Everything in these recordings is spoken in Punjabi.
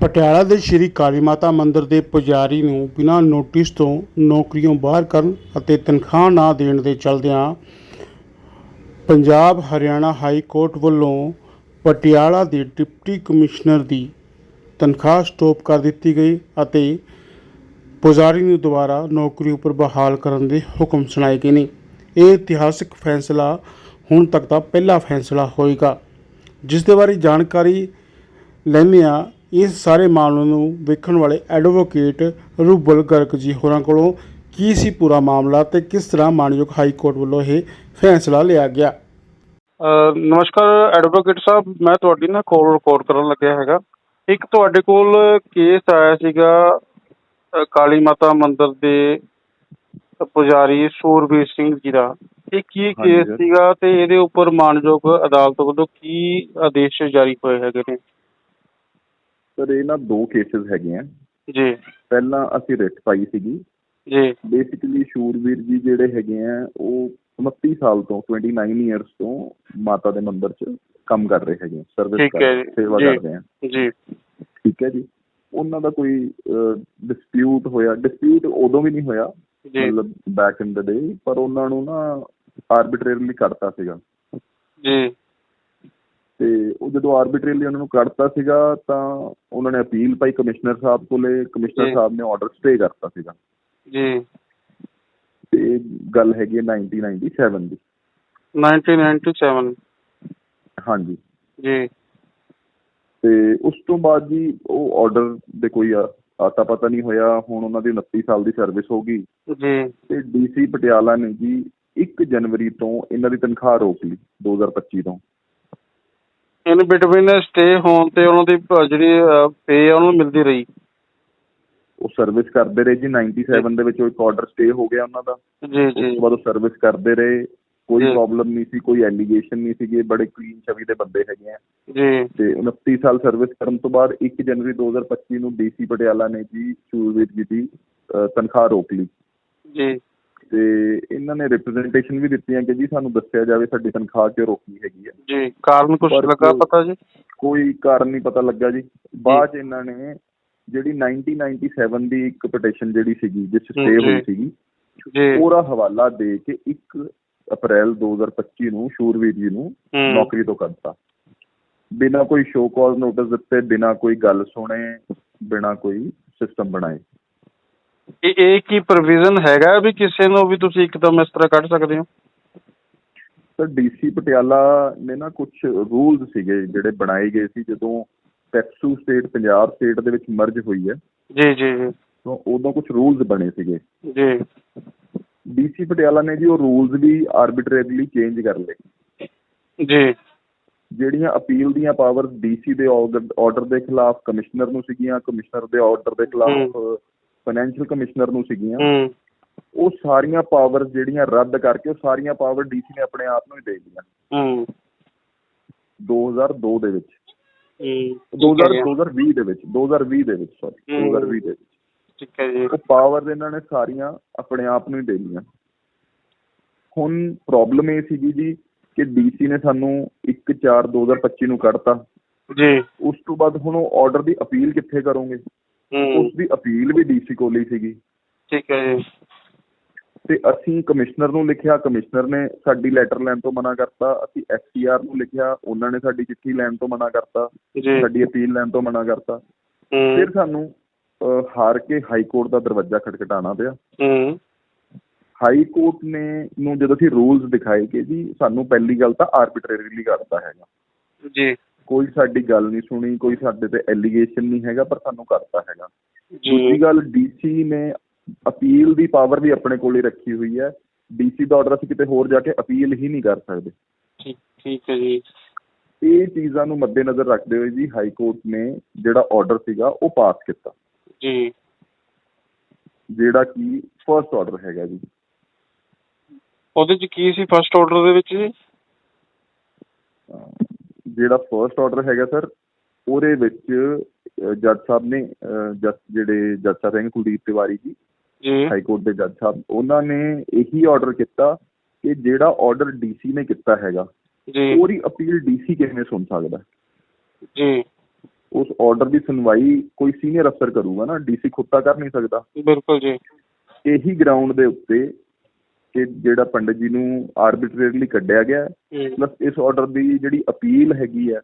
ਪਟਿਆਲਾ ਦੇ ਸ਼੍ਰੀ ਕਾਲੀ ਮਾਤਾ ਮੰਦਿਰ ਦੇ ਪੁਜਾਰੀ ਨੂੰ ਬਿਨਾਂ ਨੋਟਿਸ ਤੋਂ ਨੌਕਰੀਓਂ ਬਾਹਰ ਕਰਨ ਅਤੇ ਤਨਖਾਹ ਨਾ ਦੇਣ ਦੇ ਚਲਦਿਆਂ ਪੰਜਾਬ ਹਰਿਆਣਾ ਹਾਈ ਕੋਰਟ ਵੱਲੋਂ ਪਟਿਆਲਾ ਦੇ ਡਿਪਟੀ ਕਮਿਸ਼ਨਰ ਦੀ ਤਨਖਾਹ ਸਟਾਪ ਕਰ ਦਿੱਤੀ ਗਈ ਅਤੇ ਪੁਜਾਰੀ ਨੂੰ ਦੁਬਾਰਾ ਨੌਕਰੀ ਉੱਪਰ ਬਹਾਲ ਕਰਨ ਦੇ ਹੁਕਮ ਸੁਣਾਏ ਗਏ ਨੇ। ਇਹ ਇਤਿਹਾਸਕ ਫੈਸਲਾ ਹੁਣ ਤੱਕ ਦਾ ਪਹਿਲਾ ਫੈਸਲਾ ਹੋਏਗਾ। ਜਿਸ ਦੇ ਬਾਰੇ ਜਾਣਕਾਰੀ ਲੈਂਦੇ ਹਾਂ ਇਸ ਸਾਰੇ ਮਾਮਲੇ ਨੂੰ ਵੇਖਣ ਵਾਲੇ ਐਡਵੋਕੇਟ ਰੂਬਲ ਗਰਗ ਜੀ ਹੋਰਾਂ ਕੋਲੋਂ ਕੀ ਸੀ ਪੂਰਾ ਮਾਮਲਾ ਤੇ ਕਿਸ ਤਰ੍ਹਾਂ ਮਾਨਯੋਗ ਹਾਈ ਕੋਰਟ ਵੱਲੋਂ ਇਹ ਫੈਸਲਾ ਲਿਆ ਗਿਆ? ਨਮਸਕਾਰ ਐਡਵੋਕੇਟ ਸਾਹਿਬ ਮੈਂ ਤੁਹਾਡੀ ਨਾ ਕਾਲ ਰਿਕਾਰਡ ਕਰਨ ਲੱਗਿਆ ਹੈਗਾ। ਇੱਕ ਤੁਹਾਡੇ ਕੋਲ ਕੇਸ ਆਇਆ ਸੀਗਾ ਕਾਲੀ ਮਾਤਾ ਮੰਦਿਰ ਦੇ ਪੁਜਾਰੀ ਸੂਰਬੀਰ ਸਿੰਘ ਜੀ ਦਾ। ਇਹ ਕੀ ਕੇਸ। ਸੀਗਾ ਤੇ ਇਹਦੇ ਉੱਪਰ ਮਾਨਯੋਗ ਅਦਾਲਤ ਵੱਲੋਂ ਕੀ ਆਦੇਸ਼ ਜਾਰੀ ਹੋਏ ਹੈਗੇ ਨੇ? ਸਰ ਇਹ ਨਾ ਦੋ ਕੇਸਿਸ ਹੈਗੇ ਆ। ਜੀ। ਪਹਿਲਾਂ ਅਸੀਂ ਰਿਟ ਪਾਈ ਸੀਗੀ। ਜੀ। ਬੇਸਿਕਲੀ ਸ਼ੂਰਵੀਰ ਜੀ ਜਿਹੜੇ ਹੈਗੇ ਆ ਉਹ 29 ਸਾਲ ਤੋਂ 29 ਇਅਰਸ ਤੋਂ ਮਾਤਾ ਦੇ ਮੰਦਿਰ 'ਚ ਕੰਮ ਕਰ ਰਹੇ ਹੈਗੇ ਸਰਵਿਸ ਕਰ ਰਹੇ। ਸੇਵਾ। ਕਰ ਰਹੇ ਆ। ਜੀ। ਠੀਕ ਹੈ ਜੀ। ਉਹਨਾਂ ਦਾ ਕੋਈ ਡਿਸਪਿਊਟ ਹੋਇਆ ਡਿਸਪਿਊਟ ਉਦੋਂ ਵੀ ਨਹੀਂ ਹੋਇਆ ਮਤਲਬ ਬੈਕ ਇਨ ਦ ਡੇ ਪਰ ਉਹਨਾਂ ਨੂੰ ਨਾ ਆਰਬਿਟਰੇਰੀਲੀ ਕੱਢਤਾ ਸੀਗਾ। ਜੀ। ਤੇ ਉਹ ਜਦੋਂ ਆਰਬਿਟਰੇਲੀ ਉਹਨਾਂ ਨੂੰ ਕੱਢਤਾ ਸੀਗਾ ਤਾਂ ਉਹਨਾਂ ਨੇ ਅਪੀਲ ਪਾਈ ਕਮਿਸ਼ਨਰ ਸਾਹਿਬ ਕੋਲੇ ਕਮਿਸ਼ਨਰ। ਸਾਹਿਬ ਨੇ ਆਰਡਰ ਸਟੇ ਕਰਤਾ ਸੀਗਾ। ਜੀ। ਤੇ ਗੱਲ ਹੈਗੀ ਹੈ 1997 ਦੀ। 1997 ਹਾਂਜੀ। ਜੀ। ਤੇ ਉਸ ਤੋਂ ਬਾਅਦ ਜੀ ਉਹ ਆਰਡਰ ਦੇ ਕੋਈ ਆਤਾ ਪਤਾ ਨਹੀਂ ਹੋਇਆ ਹੁਣ ਉਹਨਾਂ ਦੀ 29 ਸਾਲ ਦੀ ਸਰਵਿਸ ਹੋ ਗਈ। ਜੀ। ਤੇ ਡੀਸੀ ਪਟਿਆਲਾ ਨੇ ਜੀ 1 ਜਨਵਰੀ ਤੋਂ ਇਹਨਾਂ ਦੀ ਤਨਖਾਹ ਰੋਕ ਲਈ 2025 ਤੋਂ। ਇਨ ਬਿਟਵੀਨ ਸਟੇ ਹੋਣ ਤੇ ਉਹਨਾਂ ਦੀ ਜਿਹੜੀ ਪੇ ਆ ਉਹਨੂੰ ਮਿਲਦੀ ਰਹੀ। ਉਹ ਸਰਵਿਸ ਕਰਦੇ ਰਹੇ ਜੀ 97 ਦੇ ਵਿੱਚ ਉਹ ਇੱਕ ਆਰਡਰ ਸਟੇ ਹੋ ਗਿਆ ਉਹਨਾਂ ਦਾ। ਜੀ ਉਸ ਜੀ ਤੋਂ ਬਾਅਦ ਉਹ ਸਰਵਿਸ ਕਰਦੇ ਰਹੇ। ਕੋਈ ਜੀ। ਪ੍ਰੋਬਲਮ ਨਹੀਂ ਸੀ ਕੋਈ ਐਲੀਗੇਸ਼ਨ ਨਹੀਂ ਸੀਗੇ। ਬੜੇ ਕਲੀਨ ਛਵੀ ਦੇ ਬੰਦੇ ਹੈਗੇ ਆ। ਜੀ। ਤੇ 29 ਸਾਲ ਸਰਵਿਸ ਕਰਨ ਤੋਂ ਬਾਅਦ 1 ਜਨਵਰੀ 2025 ਨੂੰ ਡੀਸੀ ਪਟਿਆਲਾ ਨੇ ਜੀ ਸ਼ੂਰਵੀਰ ਜੀ ਦੀ ਅਹ, ਤਨਖਾਹ ਰੋਕ ਲਈ। ਜੀ। ਤੇ ਇਹਨਾਂ ਨੇ ਰਿਪਰੈਜ਼ੈਂਟੇਸ਼ਨ ਵੀ ਦਿੱਤੀਆਂ ਕਿ ਜੀ ਸਾਨੂੰ ਦੱਸਿਆ ਜਾਵੇ ਸਾਡੀ ਤਨਖਾਹ ਕਿਉਂ ਰੋਕੀ ਹੈਗੀ ਹੈ ਜੀ ਕਾਰਨ ਕੁਝ ਪਰ ਲੱਗਾ ਕੋਈ- ਪਤਾ ਜੀ? ਕੋਈ ਕਾਰਨ ਨਹੀਂ ਪਤਾ ਲੱਗਾ ਜੀ। ਬਾਅਦ 'ਚ ਇਹਨਾਂ ਨੇ ਜਿਹੜੀ 1997 ਦੀ ਇੱਕ ਪਟੀਸ਼ਨ ਜਿਹੜੀ ਸੀਗੀ ਜਿਸ 'ਚ ਸਟੇ ਹੋਈ ਜੀ। ਸੀਗੀ ਜੀ। ਉਹਦਾ ਹਵਾਲਾ ਦੇ ਕੇ 1 ਅਪ੍ਰੈਲ 2025 ਨੂੰ ਸ਼ੂਰਵੀਰ ਜੀ ਨੂੰ। ਨੌਕਰੀ ਤੋਂ ਕੱਢਤਾ। ਬਿਨਾਂ ਕੋਈ ਸ਼ੋ ਕਾਜ਼ ਨੋਟਿਸ ਦਿੱਤੇ ਬਿਨਾਂ ਕੋਈ ਗੱਲ ਸੁਣੇ ਬਿਨਾਂ ਕੋਈ ਸਿਸਟਮ ਬਣਾਏ। ਇਹ ਇਹ ਕੀ ਪ੍ਰੋਵੀਜ਼ਨ ਹੈਗਾ ਵੀ ਕਿਸੇ ਨੂੰ ਵੀ ਤੁਸੀਂ ਇੱਕਦਮ ਇਸ ਤਰ੍ਹਾਂ ਕੱਢ ਸਕਦੇ ਹੋ? ਸਰ ਡੀਸੀ ਪਟਿਆਲਾ ਨੇ ਨਾ ਕੁਝ ਰੂਲਸ ਸੀਗੇ ਜਿਹੜੇ ਬਣਾਏ ਗਏ ਸੀ ਜਦੋਂ ਟੈਕਸੂ ਸਟੇਟ ਪੰਜਾਬ ਸਟੇਟ ਦੇ ਵਿੱਚ ਮਰਜ ਹੋਈ ਹੈ। ਜੀ ਜੀ ਜੀ। ਤਾਂ ਉਦੋਂ ਕੁਝ ਰੂਲਸ ਬਣੇ ਸੀਗੇ। ਜੀ। ਡੀਸੀ ਪਟਿਆਲਾ ਨੇ ਜੀ ਉਹ ਰੂਲਸ ਵੀ ਆਰਬਿਟਰੇਰੀਲੀ ਚੇਂਜ ਕਰ ਲਏ। ਜੀ। ਜਿਹੜੀਆਂ ਅਪੀਲ ਦੀਆਂ ਪਾਵਰਸ ਡੀਸੀ ਦੇ ਆਰਡਰ ਦੇ ਖਿਲਾਫ ਕਮਿਸ਼ਨਰ ਨੂੰ ਸੀਗੀਆਂ ਕਮਿਸ਼ਨਰ ਦੇ ਆਰਡਰ ਦੇ ਖਿਲਾਫ ਫਾਈਨੈਂਸ਼ੀਅਲ ਕਮਿਸ਼ਨਰ ਨੂੰ ਸੀਗੀਆਂ। ਉਹ ਸਾਰੀਆਂ ਪਾਵਰਸ ਜਿਹੜੀਆਂ ਰੱਦ ਕਰਕੇ ਉਹ ਸਾਰੀਆਂ ਪਾਵਰ ਡੀਸੀ ਨੇ ਆਪਣੇ ਆਪ ਨੂੰ ਹੀ ਦੇ ਦਿੱਤੀਆਂ। ਹੂੰ। 2002 ਦੇ ਵਿੱਚ। ਹੂੰ। 2000 2020 ਦੇ ਵਿੱਚ। 2020 ਦੇ ਵਿੱਚ ਸੌਰੀ ਹਮ। 2020 ਦੇ ਵਿੱਚ। ਠੀਕ ਹੈ ਜੀ। ਉਹ ਪਾਵਰ ਇਹਨਾਂ ਨੇ ਸਾਰੀਆਂ ਆਪਣੇ ਆਪ ਨੂੰ ਹੀ ਦੇ ਲਈਆਂ ਹੁਣ ਪ੍ਰੋਬਲਮ ਇਹ ਸੀਗੀ ਜੀ ਕਿ ਡੀਸੀ ਨੇ ਸਾਨੂੰ 1 4 2025 ਨੂੰ ਕੱਢਤਾ। ਜੀ। ਉਸ ਤੋਂ ਬਾਅਦ ਹੁਣ ਉਹ ਆਰਡਰ ਦੀ ਅਪੀਲ ਕਿੱਥੇ ਕਰੋਗੇ? ਉਸ ਦੀ ਅਪੀਲ ਵੀ ਡੀਸੀ ਕੋਲ ਹੀ ਸੀਗੀ। ਠੀਕ ਹੈ ਜੀ। ਤੇ ਅਸੀਂ ਕਮਿਸ਼ਨਰ ਨੂੰ ਲਿਖਿਆ ਕਮਿਸ਼ਨਰ ਨੇ ਸਾਡੀ ਲੈਟਰ ਲੈਣ ਤੋਂ ਮਨਾ ਕਰਤਾ। ਅਸੀਂ ਐਸਸੀਆਰ ਨੂੰ ਲਿਖਿਆ ਉਹਨਾਂ ਨੇ ਸਾਡੀ ਚਿੱਠੀ ਲੈਣ ਤੋਂ ਮਨਾ ਕਰਤਾ। ਸਾਡੀ ਅਪੀਲ ਲੈਣ ਤੋਂ ਮਨਾ ਕਰਤਾ। ਫਿਰ ਸਾਨੂੰ ਹਾਰ ਕੇ ਹਾਈ ਕੋਰਟ ਦਾ ਦਰਵਾਜ਼ਾ ਖਟਖਟਾਉਣਾ ਪਿਆ। ਹਾਈ ਕੋਰਟ ਨੇ ਨੂੰ ਜਦੋਂ ਅਸੀਂ ਰੂਲਸ ਦਿਖਾਏ ਕਿ ਜੀ ਸਾਨੂੰ ਪਹਿਲੀ ਗੱਲ ਤਾਂ ਆਰਬਿਟਰੇਰੀਲੀ ਕਰਤਾ ਹੈਗਾ। ਜੀ। ਕੋਈ ਸਾਡੀ ਗੱਲ ਨਹੀਂ ਸੁਣੀ ਕੋਈ ਸਾਡੇ ਤੇ ਐਲੀਗੇਸ਼ਨ ਨਹੀਂ ਹੈਗਾ ਪਰ ਸਾਨੂੰ ਕਰਤਾ ਹੈਗਾ। ਜੀ। ਦੂਜੀ ਗੱਲ ਡੀਸੀ ਨੇ ਅਪੀਲ ਦੀ ਪਾਵਰ ਵੀ ਆਪਣੇ ਕੋਲ ਹੀ ਰੱਖੀ ਹੋਈ ਹੈ। ਡੀਸੀ ਦਾ ਆਰਡਰ ਅਸੀਂ ਕਿਤੇ ਹੋਰ ਜਾ ਕੇ ਅਪੀਲ ਹੀ ਨਹੀਂ ਕਰ ਸਕਦੇ। ਠੀਕ ਠੀਕ ਹੈ ਜੀ। ਇਹ ਚੀਜ਼ਾਂ ਨੂੰ ਮੱਦੇਨਜ਼ਰ ਰੱਖਦੇ ਹੋਏ ਜੀ ਹਾਈ ਕੋਰਟ ਨੇ ਜਿਹੜਾ ਆਰਡਰ ਸੀਗਾ ਉਹ ਪਾਸ ਕੀਤਾ। ਜੀ। ਜਿਹੜਾ ਕਿ ਫਰਸਟ ਆਰਡਰ ਹੈਗਾ ਜੀ। ਉਹਦੇ ਚ ਕੀ ਸੀ ਫਸਟ ਆਰਡਰ ਦੇ ਵਿੱਚ ਜੀ? ਜਿਹੜਾ ਫਰਸਟ ਆਰਡਰ ਹੈਗਾ ਸਰ ਉਹਦੇ ਵਿੱਚ ਜੱਜ ਸਾਹਿਬ ਨੇ ਜਿਹੜੇ ਜੱਜ ਸਾਹਿਬ ਹੈਗੇ ਕੁਲਦੀਪ ਤਿਵਾਰੀ ਜੀ ਹਾਈ ਕੋਰਟ ਦੇ ਜੱਜ ਸਾਹਿਬ ਉਹਨਾਂ ਨੇ ਇਹੀ ਆਰਡਰ ਕੀਤਾ ਕਿ ਜਿਹੜਾ ਆਰਡਰ ਡੀਸੀ ਨੇ ਕੀਤਾ ਹੈਗਾ ਜੀ। ਉਹਦੀ ਅਪੀਲ ਡੀਸੀ ਕਿਵੇਂ ਸੁਣ ਸਕਦਾ ਜੀ। ਉਸ ਆਰਡਰ ਦੀ ਸੁਣਵਾਈ ਕੋਈ ਸੀਨੀਅਰ ਅਫਸਰ ਕਰੂਗਾ ਨਾ ਡੀਸੀ ਖੁਦ ਤਾਂ ਕਰ ਨਹੀਂ ਸਕਦਾ। ਬਿਲਕੁਲ ਜੀ। ਇਹੀ ਗਰਾਊਂਡ ਦੇ ਉੱਤੇ ਕਿ ਜਿਹੜਾ ਪੰਡਿਤ ਜੀ ਨੂੰ ਆਰਬਿਟਰੇਟਲੀ ਕੱਢਿਆ ਗਿਆ ਪਲੱਸ ਇਸ ਆਰਡਰ ਦੀ ਜਿਹੜੀ ਅਪੀਲ ਹੈਗੀ ਹੈ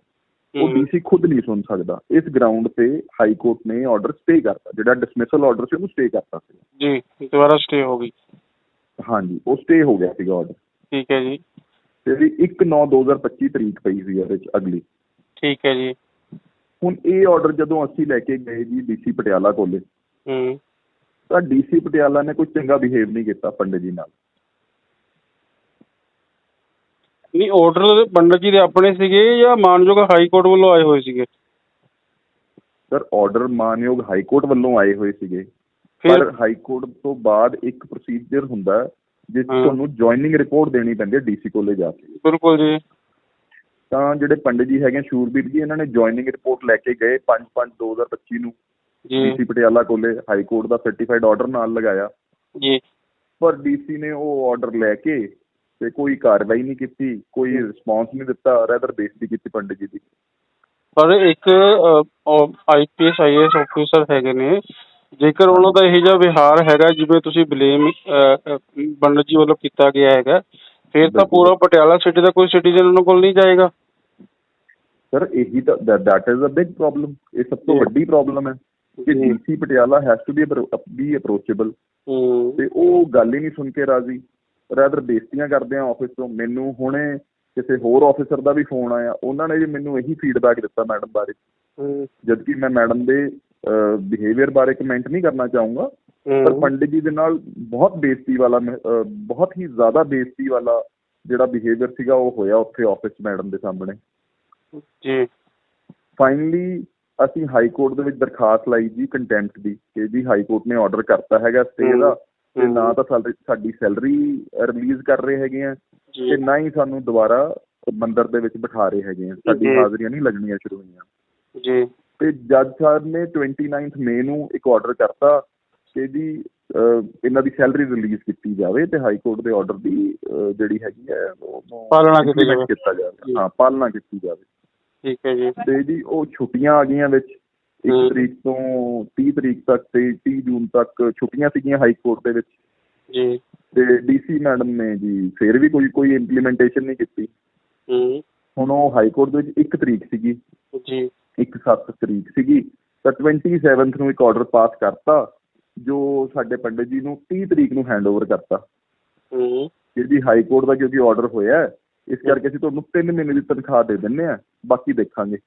ਉਹ ਡੀਸੀ ਖੁਦ ਨਹੀਂ ਸੁਣ ਸਕਦਾ। ਇਸ ਗਰਾਊਂਡ ਤੇ ਹਾਈ ਕੋਰਟ ਨੇ ਆਰਡਰ ਸਟੇ ਕਰਤਾ। ਜਿਹੜਾ ਡਿਸਮਿਸਲ ਆਰਡਰ ਸੀ ਉਹਨੂੰ ਸਟੇ ਕਰਤਾ ਸੀ ਜੀ ਦੁਬਾਰਾ ਸਟੇ ਹੋ ਗਈ। ਹਾਂਜੀ ਉਹ ਸਟੇ ਹੋ ਗਿਆ ਸੀਗਾ ਆਰਡਰ ਠੀਕ ਹੈ ਜੀ। ਤੇ ਵੀ 1/9/2025 ਤਰੀਕ ਪਈ ਸੀ ਇਹਦੇ ਵਿੱਚ ਅਗਲੀ। ਠੀਕ ਹੈ ਜੀ। ਹੁਣ ਇਹ ਆਰਡਰ ਜਦੋਂ ਅਸੀਂ ਲੈ ਕੇ ਗਏ ਜੀ ਡੀਸੀ ਪਟਿਆਲਾ ਕੋਲੇ ਹੂੰ। ਤਾਂ ਡੀਸੀ ਪਟਿਆਲਾ ਨੇ ਕੋਈ ਚੰਗਾ ਬਿਹੇਵ ਨਹੀਂ ਕੀਤਾ ਪੰਡਿਤ ਜੀ ਨਾਲ। ਨਹੀਂ ਆਰਡਰ ਪੰਡਤ ਜੀ ਦੇ ਆਪਣੇ ਸੀਗੇ ਜਾਂ ਮਾਨਯੋਗ ਹਾਈ ਕੋਰਟ ਵੱਲੋਂ ਆਏ ਹੋਏ ਸੀਗੇ? ਸਰ ਆਰਡਰ ਮਾਨਯੋਗ ਹਾਈ ਕੋਰਟ ਵੱਲੋਂ ਆਏ ਹੋਏ ਸੀਗੇ। ਪਰ ਹਾਈ ਕੋਰਟ ਤੋਂ ਬਾਅਦ ਇੱਕ ਪ੍ਰੋਸੀਜਰ ਹੁੰਦਾ ਜਿਸ। ਤੁਹਾਨੂੰ ਜੁਆਇਨਿੰਗ ਰਿਪੋਰਟ ਦੇਣੀ ਪੈਂਦੀ ਹੈ ਡੀਸੀ ਕੋਲੇ ਜਾ ਕੇ। ਬਿਲਕੁਲ ਜੀ। ਤਾਂ ਜਿਹੜੇ ਪੰਡਿਤ ਜੀ ਹੈਗੇ ਸ਼ੂਰਬੀਰ ਜੀ ਇਹਨਾਂ ਨੇ ਜੁਆਇਨਿੰਗ ਰਿਪੋਰਟ ਲੈ ਕੇ ਗਏ 5/5/2025 ਨੂੰ। ਜੀ। ਡੀਸੀ ਪਟਿਆਲਾ ਕੋਲੇ ਹਾਈ ਕੋਰਟ ਦਾ ਸਰਟੀਫਾਈਡ ਆਰਡਰ ਨਾਲ ਲਗਾਇਆ। ਜੀ। ਪਰ ਡੀਸੀ ਨੇ ਉਹ ਆਰਡਰ ਲੈ ਕੇ ਤੇ ਕੋਈ ਕਾਰਵਾਈ ਨਹੀਂ ਕੀਤੀ ਕੋਈ ਰਿਸਪੌਂਸ ਨਹੀਂ ਦਿੱਤਾ ਰੈਦਰ ਬੇਇੱਜ਼ਤੀ ਕੀਤੀ ਪੰਡਿਤ ਜੀ ਦੀ। ਪਰ ਇੱਕ ਆਈਪੀਐਸ ਆਈਏਐਸ ਆਫੀਸਰ ਹੈਗੇ ਨੇ ਜੇਕਰ ਉਹਨਾਂ ਦਾ ਇਹੋ ਜਿਹਾ ਵਿਹਾਰ ਹੈਗਾ ਜਿਵੇਂ ਤੁਸੀਂ ਬਲੇਮ ਪੰਡਤ ਜੀ ਵੱਲੋਂ ਕੀਤਾ ਗਿਆ ਹੈਗਾ ਫਿਰ ਤਾਂ। ਪੂਰਾ ਪਟਿਆਲਾ ਸਿਟੀ ਦਾ ਕੋਈ ਸਿਟੀਜ਼ਨ ਉਹਨਾਂ ਕੋਲ ਨਹੀਂ ਜਾਏਗਾ। ਸਰ ਇਹੀ ਤਾਂ that is a big problem ਇਹ ਸਭ ਤੋਂ। ਵੱਡੀ ਪ੍ਰੋਬਲਮ ਹੈ ਕਿ। DC Patiala has to be be approachable ਤੇ ਉਹ ਗੱਲ ਹੀ ਨਹੀਂ ਸੁਣ ਕੇ ਰਾਜ਼ੀ। ਰੈਦਰ ਬੇਇੱਜ਼ਤੀਆਂ ਕਰਦੇ ਆ ਆਫਿਸ ਤੋਂ। ਮੈਨੂੰ ਹੁਣੇ ਕਿਸੇ ਹੋਰ ਆਫਿਸਰ ਦਾ ਵੀ ਫੋਨ ਆਇਆ। ਉਹਨਾਂ ਨੇ ਵੀ ਮੈਨੂੰ ਇਹੀ ਫੀਡਬੈਕ ਦਿੱਤਾ ਮੈਡਮ ਬਾਰੇ। ਜਦਕਿ ਮੈਂ ਮੈਡਮ ਦੇ ਬਿਹੇਵੀਅਰ ਬਾਰੇ ਕਮੈਂਟ ਨਹੀਂ ਕਰਨਾ ਚਾਹੂੰਗਾ ਪਰ ਪੰਡਿਤ ਜੀ ਦੇ ਨਾਲ ਬਹੁਤ ਬੇਇੱਜ਼ਤੀ ਵਾਲਾ ਬਹੁਤ ਹੀ ਜ਼ਿਆਦਾ ਬੇਇੱਜ਼ਤੀ ਵਾਲਾ ਜਿਹੜਾ ਬਿਹੇਵੀਅਰ ਸੀਗਾ ਉਹ ਹੋਇਆ ਉੱਥੇ ਆਫਿਸ ਮੈਡਮ ਦੇ ਸਾਹਮਣੇ। ਜੀ। ਫਾਈਨਲੀ ਅਸੀਂ ਹਾਈ ਕੋਰਟ ਦੇ ਵਿੱਚ ਦਰਖਾਸਤ ਲਾਈ ਜੀ ਕੰਟੈਂਪਟ ਦੀ ਕਿ ਜੀ ਹਾਈ ਕੋਰਟ ਨੇ ਆਰਡਰ ਕਰਤਾ ਹੈਗਾ ਸਟੇ ਦਾ। ਤੇ। ਨਾ ਤਾਂ ਸਾਡੀ ਸੈਲਰੀ ਰਿਲੀਜ਼ ਕਰ ਰਹੇ ਹੈਗੇ ਆ ਤੇ ਨਾ ਹੀ ਸਾਨੂੰ ਦੁਬਾਰਾ ਮੰਦਿਰ ਦੇ ਵਿੱਚ ਬਿਠਾ ਰਹੇ ਹੈਗੇ ਆ ਸਾਡੀ। ਹਾਜ਼ਰੀਆਂ ਨਹੀਂ ਲੱਗਣੀਆਂ ਸ਼ੁਰੂ ਹੋਈਆਂ ਜੀ ਤੇ ਜੱਜ ਸਾਹਿਬ ਨੇ 29th ਮਈ ਨੂੰ ਇੱਕ ਆਰਡਰ ਕਰਤਾ ਕਿ ਜੀ ਇਹਨਾਂ ਦੀ ਸੈਲਰੀ ਰਿਲੀਜ਼ ਕੀਤੀ ਜਾਵੇ ਤੇ ਹਾਈ ਕੋਰਟ ਦੇ ਆਰਡਰ ਦੀ ਜਿਹੜੀ ਹੈਗੀ ਹੈ ਉਹਨੂੰ ਪਾਲਣਾ ਕੀਤੀ ਜਾਵੇ। ਹਾਂ ਪਾਲਣਾ ਕੀਤੀ ਜਾਵੇ ਠੀਕ ਹੈ ਜੀ ਤੇ ਜੀ ਉਹ ਛੁੱਟੀਆਂ ਆ ਗਈਆਂ ਵਿੱਚ। 1 ਤਰੀਕ ਤੋਂ 30 ਤਰੀਕ ਤੱਕ ਤੇ 30 ਜੂਨ ਤੱਕ ਛੁੱਟੀਆਂ ਸੀਗੀਆਂ ਹਾਈ ਕੋਰਟ ਦੇ ਵਿੱਚ। ਜੀ। ਤੇ ਡੀਸੀ ਮੈਡਮ ਨੇ ਜੀ ਫਿਰ ਵੀ ਕੋਈ ਕੋਈ ਇੰਪਲੀਮੈਂਟੇਸ਼ਨ ਨਹੀਂ ਕੀਤੀ। ਹੂੰ। ਹੁਣ ਉਹ ਹਾਈ ਕੋਰਟ ਦੇ ਵਿੱਚ 1 ਤਰੀਕ ਸੀਗੀ। ਜੀ। ਇੱਕ 7 ਤਰੀਕ ਸੀਗੀ। ਤਾਂ 27th ਨੂੰ ਇੱਕ ਆਰਡਰ ਪਾਸ ਕਰਤਾ ਜੋ ਸਾਡੇ ਪੰਡਿਤ ਜੀ ਨੂੰ 30 ਤਰੀਕ ਨੂੰ ਹੈਂਡਓਵਰ ਕਰਤਾ। ਹੂੰ। ਕਿ ਜੀ ਹਾਈ ਕੋਰਟ ਦਾ ਕਿਉਂਕਿ ਆਰਡਰ ਹੋਇਆ ਇਸ ਕਰਕੇ ਅਸੀਂ ਤੁਹਾਨੂੰ 3 ਮਹੀਨੇ ਦੀ ਤਨਖਾਹ ਦੇ ਦਿੰਨੇ ਆ ਬਾਕੀ ਦੇਖਾਂਗੇ।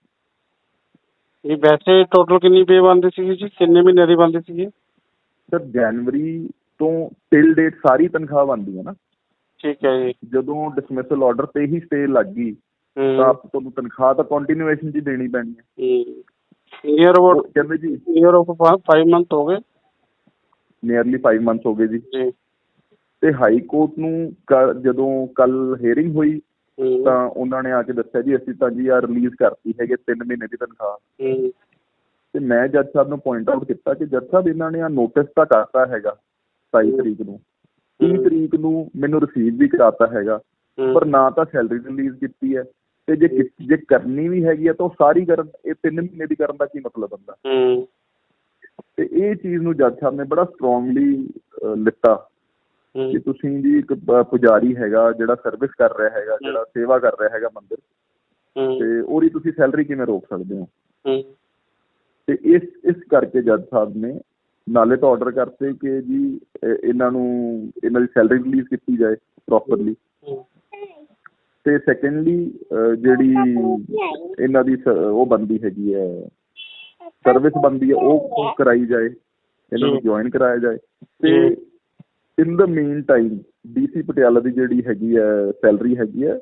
ਇਹ ਵੈਸੇ ਟੋਟਲ ਕਿੰਨੀ ਪੇ ਬੰਦੀ ਸੀਗੀ ਜੀ? ਕਿੰਨੇ ਮਹੀਨੇ ਦੀ ਬੰਦੀ ਸੀਗੀ? ਸਰ ਜਨਵਰੀ ਤੋਂ ਟਿਲ ਡੇਟ ਸਾਰੀ ਤਨਖਾਹ ਬਣਦੀ ਹੈ ਨਾ। ਠੀਕ ਹੈ ਜੀ। ਜਦੋਂ ਡਿਸਮਿਸਲ ਆਰਡਰ ਤੇ ਹੀ ਸਟੇ ਲੱਗ ਗਈ ਤਾਂ ਆਪ ਤੁਹਾਨੂੰ ਤਨਖਾਹ ਤਾਂ ਕੰਟੀਨਿਊਏਸ਼ਨ 'ਚ ਹੀ ਦੇਣੀ ਪੈਣੀ ਹੈ। ਨੀਅਰ ਉਹ ਅਬਾਊਟ ਕਹਿੰਦੇ ਜੀ ਨੀਅਰ ਆਫ 5 ਮੰਥ ਹੋ ਗਏ? ਨੀਅਰਲੀ 5 ਮੰਥਸ ਹੋ ਗਏ ਜੀ। ਜੀ। ਤੇ ਹਾਈ ਕੋਰਟ ਨੂੰ ਕ- ਜਦੋਂ ਕੱਲ ਹੀਅਰਿੰਗ ਹੋਈ ਤਾਂ ਉਹਨਾਂ ਨੇ ਆ ਕੇ ਦੱਸਿਆ ਜੀ ਅਸੀਂ ਤਾਂ ਜੀ ਆ ਰਿਲੀਜ਼ ਕਰਤੀ ਹੈਗੇ 3 ਮਹੀਨੇ ਦੀ ਤਨਖਾਹ। ਤੇ ਮੈਂ ਜੱਜ ਸਾਹਿਬ ਨੂੰ ਪੁਆਇੰਟ ਆਊਟ ਕੀਤਾ ਕਿ ਜੱਜ ਸਾਹਿਬ ਇਹਨਾਂ ਨੇ ਆ ਨੋਟਿਸ ਤਾਂ ਕਰਤਾ ਹੈਗਾ 27 ਤਰੀਕ ਨੂੰ। 30 ਤਰੀਕ ਨੂੰ ਮੈਨੂੰ ਰਿਸੀਵ ਵੀ ਕਰਾਤਾ ਹੈਗਾ ਪਰ ਨਾ ਤਾਂ ਸੈਲਰੀ ਰਿਲੀਜ਼ ਕੀਤੀ ਹੈ। ਤੇ ਜੇ ਜੇ ਕਰਨੀ ਵੀ ਹੈਗੀ ਆ ਤਾਂ ਉਹ ਸਾਰੀ ਕਰਨ ਇਹ 3 ਮਹੀਨੇ ਦੀ ਕਰਨ ਦਾ ਕੀ ਮਤਲਬ ਹੁੰਦਾ? ਤੇ ਇਹ ਚੀਜ਼ ਨੂੰ ਜੱਜ ਸਾਹਿਬ ਨੇ ਬੜਾ ਸਟਰੋਂਗਲੀ ਲਿੱਤਾ। ਕਿ ਤੁਸੀਂ ਜੀ ਇੱਕ ਪੁਜਾਰੀ ਹੈਗਾ ਜਿਹੜਾ ਸਰਵਿਸ ਕਰ ਰਿਹਾ ਹੈਗਾ ਜਿਹੜਾ ਸੇਵਾ ਕਰ ਰਿਹਾ ਹੈਗਾ ਮੰਦਿਰ ਤੇ ਉਹਦੀ ਤੁਸੀਂ ਸੈਲਰੀ ਕਿਵੇਂ ਰੋਕ ਸਕਦੇ ਹੋ? ਤੇ ਇਸ ਇਸ ਕਰਕੇ ਜੱਜ ਸਾਹਿਬ ਨੇ ਨਾਲੇ ਤਾਂ ਆਰਡਰ ਕਰਤੇ ਕਿ ਜੀ ਇਹ- ਇਹਨਾਂ ਨੂੰ ਇਹਨਾਂ ਦੀ ਸੈਲਰੀ ਰਿਲੀਜ਼ ਕੀਤੀ ਜਾਏ ਪ੍ਰੋਪਰਲੀ ਤੇ ਸੈਕੰਡਲੀ ਜਿਹੜੀ ਇਹਨਾਂ ਦੀ ਉਹ ਬੰਦੀ ਹੈਗੀ ਹੈ ਸਰਵਿਸ ਬੰਦੀ ਹੈ ਉਹ ਕਰਾਈ ਜਾਏ ਇਹਨਾਂ ਨੂੰ। ਜੁਆਇਨ ਕਰਾਇਆ ਜਾਏ। ਤੇ। In the meantime DC Patiala ਦੀ ਜਿਹੜੀ ਹੈਗੀ ਹੈ ਸੈਲਰੀ ਹੈਗੀ ਹੈ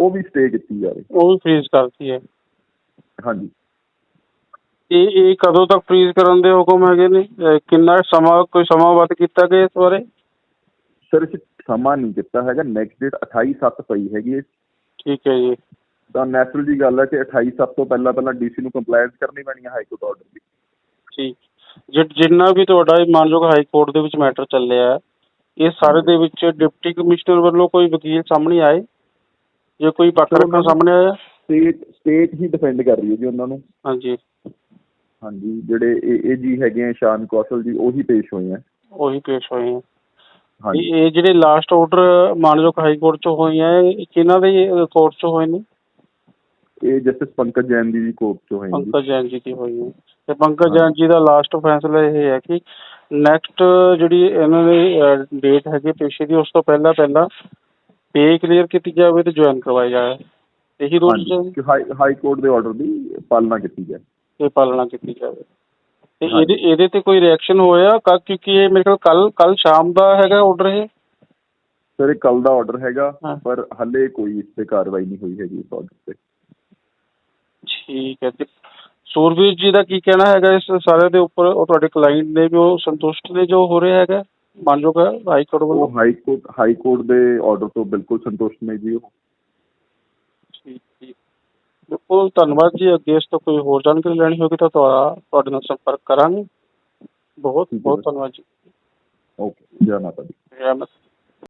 ਉਹ ਵੀ ਸਟੇ ਕੀਤੀ ਜਾਵੇ ਉਹ ਵੀ ਫ੍ਰੀਜ਼ ਕਰਤੀ ਹੈ। ਹਾਂਜੀ। ਇਹ ਇਹ ਕਦੋਂ ਤੱਕ ਫ੍ਰੀਜ਼ ਕਰਨ ਦੇ ਹੁਕਮ ਹੈਗੇ ਨੇ? ਅਹ ਕਿੰਨਾ ਸਮਾਂ ਕੋਈ ਸਮਾਂ ਵੱਧ ਕੀਤਾ ਗਿਆ ਇਸ ਬਾਰੇ? ਸਰ ਇਸ 'ਚ ਸਮਾਂ ਨਹੀਂ ਕੀਤਾ ਹੈਗਾ। ਨੈਕਸਟ ਡੇਟ 28 7 ਪਈ ਹੈਗੀ ਹੈ। ਠੀਕ ਹੈ ਜੀ। ਤਾਂ ਨੈਚੁਰਲ ਜੀ ਗੱਲ ਹੈ ਕਿ 28 7 ਤੋਂ ਪਹਿਲਾਂ ਪਹਿਲਾਂ ਡੀਸੀ ਨੂੰ ਕੰਪਲਾਈਂਸ ਕਰਨੀ ਪੈਣੀ ਹੈ ਹਾਈ ਕੋਰਟ ਆਰਡਰ ਦੀ। ਠੀਕ। ਜਿ- ਜਿੰਨਾ ਵੀ ਤੁਹਾਡਾ ਇਹ ਮਾਨਯੋਗ ਹਾਈ ਕੋਰਟ ਦੇ ਵਿੱਚ ਮੈਟਰ ਚੱਲਿਆ ਹੈ, ਇਹ ਸਾਰੇ ਦੇ ਵਿੱਚ ਡਿਪਟੀ ਕਮਿਸ਼ਨਰ ਵੱਲੋਂ ਕੋਈ ਵਕੀਲ ਸਾਹਮਣੇ ਆਏ? ਜੇ ਕੋਈ ਪੱਖ ਰੱਖਣ ਸਾਹਮਣੇ ਆਇਆ? ਸਟੇਟ ਸਟੇਟ ਹੀ ਡਿਫੈਂਡ ਕਰ ਰਹੀ ਹੈ ਜੀ ਉਹਨਾਂ ਨੂੰ। ਹਾਂਜੀ। ਹਾਂਜੀ ਜਿਹੜੇ ਇਹ ਇਹ ਜੀ ਹੈਗੇ ਆ ਸ਼ਾਨ ਕੌਸ਼ਲ ਜੀ ਉਹੀ ਪੇਸ਼ ਹੋਏ ਆ। ਉਹੀ ਪੇਸ਼ ਹੋਏ ਆ। ਹਾਂਜੀ। ਇਹ ਜਿਹੜੇ ਲਾਸਟ ਆਰਡਰ ਮਾਨਯੋਗ ਹਾਈ ਕੋਰਟ ਚ ਹੋਏ ਆ ਇਹ ਕਿਹਨਾਂ ਦੇ ਕੋਰਟ ਚ ਹੋਏ ਨੇ? ਇਹ ਜਸਟਿਸ ਪੰਕਜ ਜੈਨ ਦੀ ਜੀ ਕੋਰਟ ਚੋਂ ਹੋਏ ਜੀ। ਪੰਕਜ ਜੈਨ ਜੀ ਦੀ ਹੋਈ ਹੈ। ਤੇ ਪੰਕਜ ਜੈਨ ਜੀ ਦਾ ਲਾਸਟ ਫੈਸਲਾ ਇਹ ਹੈ ਕਿ ਨੈਕਸਟ ਜਿਹੜੀ ਇਹਨਾਂ ਦੀ ਡੇਟ ਹੈਗੀ ਪੇਸ਼ੀ ਦੀ ਉਸ ਤੋਂ ਪਹਿਲਾਂ ਪਹਿਲਾਂ ਪੇ ਕਲੀਅਰ ਕੀਤੀ ਜਾਵੇ ਤੇ ਜੁਆਇਨ ਕਰਵਾਇਆ ਜਾਵੇ। ਇਹੀ ਰੂਲਸ ਹਾਂਜੀ ਕਿ ਹਾਈ ਹਾਈ ਕੋਰਟ ਦੇ ਆਰਡਰ ਦੀ ਪਾਲਣਾ ਕੀਤੀ ਜਾਏ। ਦੀ ਪਾਲਣਾ ਕੀਤੀ ਜਾਵੇ। ਤੇ। ਇਹਦੇ ਇਹਦੇ ਤੇ ਕੋਈ ਰਿਐਕਸ਼ਨ ਹੋਇਆ ਕ- ਕਿਉਂਕਿ ਇਹ ਮੇਰੇ ਖਿਆਲ ਕੱਲ ਕੱਲ ਸ਼ਾਮ ਦਾ ਹੈਗਾ ਆਰਡਰ ਇਹ। ਸਰ ਇਹ ਕੱਲ ਦਾ ਆਰਡਰ ਹੈਗਾ ਹਾਂ। ਪਰ ਹੱਲੇ ਕੋਈ ਇਸ ਤੇ ਕਾਰਵਾਈ ਨਹੀਂ ਹੋਈ ਹੈਗੀ ਇਸ ਆਰਡਰ ਤੇ। ਠੀਕ ਹੈ ਤੇ ਸੂਰਵੀਰ ਜੀ ਦਾ ਕੀ ਕਹਿਣਾ ਹੈਗਾ ਇਸ ਸਾਰੇ ਦੇ ਉੱਪਰ? ਉਹ ਤੁਹਾਡੇ ਕਲਾਇੰਟ ਨੇ ਵੀ ਉਹ ਸੰਤੁਸ਼ਟ ਨੇ ਜੋ ਹੋ ਰਿਹਾ ਹੈਗਾ? ਮੰਨਯੋਗ ਹਾਈ ਕੋਰਟ ਵੱਲੋਂ। ਉਹ ਹਾਈ ਕੋਰਟ ਹਾਈ ਕੋਰਟ ਦੇ ਆਰਡਰ ਤੋਂ ਬਿਲਕੁਲ ਸੰਤੁਸ਼ਟ ਨੇ ਜੀ ਉਹ। ਠੀਕ ਠੀਕ। ਬਿਲਕੁਲ ਧੰਨਵਾਦ ਜੀ। ਅੱਗੇ ਇਸ ਤੋਂ ਕੋਈ ਹੋਰ ਜਾਣਕਾਰੀ ਲੈਣੀ ਹੋਵੇ ਤਾਂ ਤੁਹਾਡਾ ਤੁਹਾਡੇ ਨਾਲ ਸੰਪਰਕ ਕਰਾਂਗੇ। ਬਹੁਤ ਬਹੁਤ। ਧੰਨਵਾਦ ਜੀ। ਓਕੇ ਜੈ ਮਾਤਾ ਦੀ। ਰਹਿਮਤ